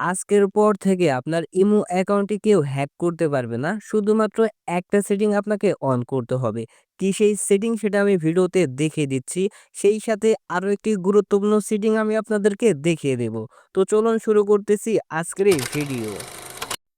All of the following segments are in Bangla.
আজকের পর থেকে আপনার ইমো অ্যাকাউন্টটি কেউ হ্যাক করতে পারবে না। শুধুমাত্র একটা সেটিং আপনাকে অন করতে হবে। কি সেই সেটিং সেটা আমি ভিডিওতে দেখিয়ে দিচ্ছি। সেই সাথে আরও একটি গুরুত্বপূর্ণ সেটিং আমি আপনাদেরকে দেখিয়ে দেব। তো চলুন শুরু করতেছি আজকের এই ভিডিও।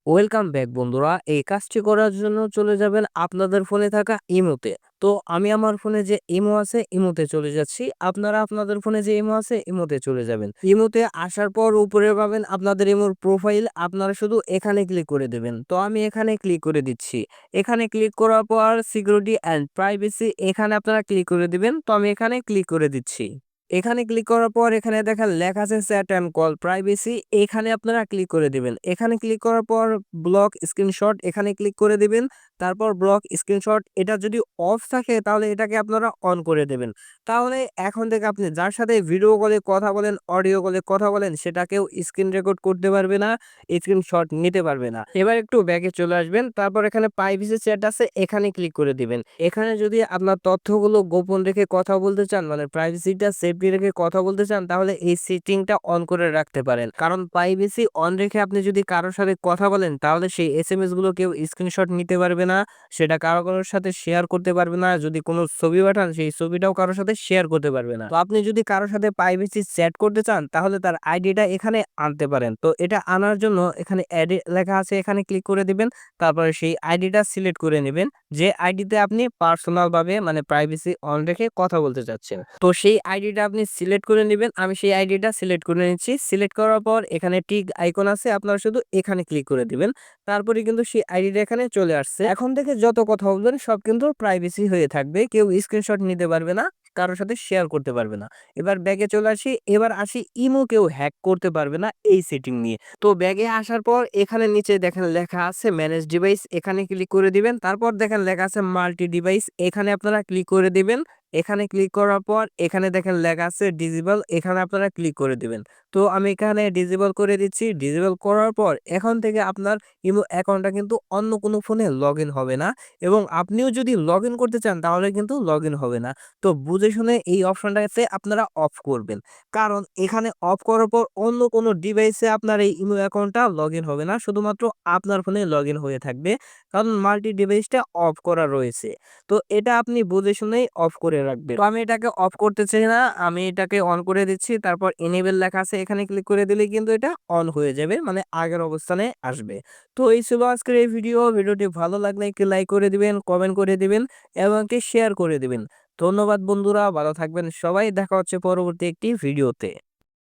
ওয়েলকাম ব্যাক বন্ধুরা। এই কাজটি করার জন্য চলে যাবেন আপনাদের ফোনে থাকা ইমোতে। তো আমি আমার ফোনে যে ইমো আছে, ইমোতে চলে যাচ্ছি। আপনারা আপনাদের ফোনে যে ইমো আছে, ইমোতে চলে যাবেন। ইমোতে আসার পর উপরে পাবেন আপনাদের ইমোর প্রোফাইল। আপনারা শুধু এখানে ক্লিক করে দেবেন। তো আমি এখানে ক্লিক করে দিচ্ছি। এখানে ক্লিক করার পর সিকিউরিটি অ্যান্ড প্রাইভেসি এখানে আপনারা ক্লিক করে দিবেন। তো আমি এখানে ক্লিক করে দিচ্ছি। এখানে ক্লিক করার পর এখানে দেখেন লেখা আছে চ্যাট অ্যান্ড কল প্রাইভেসি এখানে আপনারা ক্লিক করে দিবেন। এখানে ক্লিক করার পর ব্লক স্ক্রিনশট এখানে ক্লিক করে দিবেন। তারপর ব্লক স্ক্রিনশট এটা যদি অফ থাকে তাহলে এটাকে আপনারা অন করে দেবেন। তাহলে এখন থেকে আপনি যার সাথে ভিডিও কলে কথা বলেন, অডিও কলে কথা বলেন সেটাকেও স্ক্রিন রেকর্ড করতে পারবে না, স্ক্রিনশট নিতে পারবে না। এবার একটু ব্যাকে চলে আসবেন। তারপর এখানে প্রাইভেসি চ্যাট আছে এখানে ক্লিক করে দিবেন। এখানে যদি আপনার তথ্যগুলো গোপন রেখে কথা বলতে চান মানে প্রাইভেসিটা রেখে কথা বলতে চান, তাহলে এই সেটিংটা অন করে রাখতে পারেন। কারণ প্রাইভেসি অন রেখে আপনি যদি কারও সাথে কথা বলেন, তাহলে সেই এসএমএসগুলো কেউ স্ক্রিনশট নিতে পারবে না। সেটা কারও কারোর সাথে শেয়ার করতে পারবে না। যদি কোনো ছবি পাঠান, সেই ছবিটাও কারোর সাথে শেয়ার করতে পারবে না। তো আপনি যদি কারও সাথে প্রাইভেসি সেট করতে চান, তাহলে তার আইডিটা এখানে আনতে পারেন। তো এটা আনার জন্য এখানে অ্যাড লেখা আছে, এখানে ক্লিক করে দিবেন। তারপরে সেই আইডিটা সিলেক্ট করে নেবেন। যে আইডিতে আপনি পার্সোনাল ভাবে মানে প্রাইভেসি অন রেখে কথা বলতে চাচ্ছেন। তো সেই আইডিটা আপনি সিলেক্ট করে নেবেন। আমি সেই আইডিটা সিলেক্ট করে নিচ্ছি। সিলেক্ট করার পর এখানে টিক আইকন আছে আপনারা শুধু এখানে ক্লিক করে দিবেন। তারপরে কিন্তু সেই আইডিটা এখানে চলে আসছে। এখন থেকে যত কথা বলবেন সব কিন্তু প্রাইভেসি হয়ে থাকবে। কেউ স্ক্রিনশট নিতে পারবে না, কারোর সাথে শেয়ার করতে পারবে না। এবার ব্যাগে চলে আসি। এবার আসি ইমো কেউ হ্যাক করতে পারবে না এই সেটিং নিয়ে। তো ব্যাগে আসার পর এখানে নিচে দেখেন লেখা আছে ম্যানেজ ডিভাইস এখানে ক্লিক করে দিবেন। তারপর দেখেন লেখা আছে মাল্টি ডিভাইস এখানে আপনারা ক্লিক করে দিবেন। এখানে ক্লিক করার পর, এখানে দেখেন লেখা আছে ডিজেবল এখানে আপনারা ক্লিক করে দিবেন। তো আমি এখানে ডিজেবল করে দিচ্ছি। ডিজেবল করার পর, এখন থেকে আপনার ইমো অ্যাকাউন্টটা কিন্তু অন্য কোনো ফোনে লগইন হবে না এবং আপনিও যদি লগইন করতে চান, তাহলে কিন্তু লগইন হবে না। তো বুঝে শুনে এই অপশনটাতে আপনারা অফ করবেন। কারণ এখানে অফ করার পর অন্য কোনো ডিভাইসে আপনার এই ইমো অ্যাকাউন্টটা লগইন হবে না। শুধুমাত্র আপনার ফোনে লগইন হয়ে থাকবে। কারণ মাল্টি ডিভাইসটা অফ করা রয়েছে। তো এটা আপনি বুঝে শুনেই অফ করে রাখবেন। তো আমি এটাকে অফ করতে চাই না। আমি এটাকে অন করে দিচ্ছি। তারপর এনেবেল লেখা আছে এখানে ক্লিক করে দিলে কিন্তু এটা অন হয়ে যাবে। মানে আগের অবস্থানে আসবে। তো এই ছিল আজকের এই ভিডিও। ভিডিওটি ভালো লাগলে একটি লাইক করে দিবেন, কমেন্ট করে দিবেন এবং একটি শেয়ার করে দিবেন। ধন্যবাদ বন্ধুরা ভালো থাকবেন সবাই। দেখা হচ্ছে পরবর্তী একটি ভিডিওতে।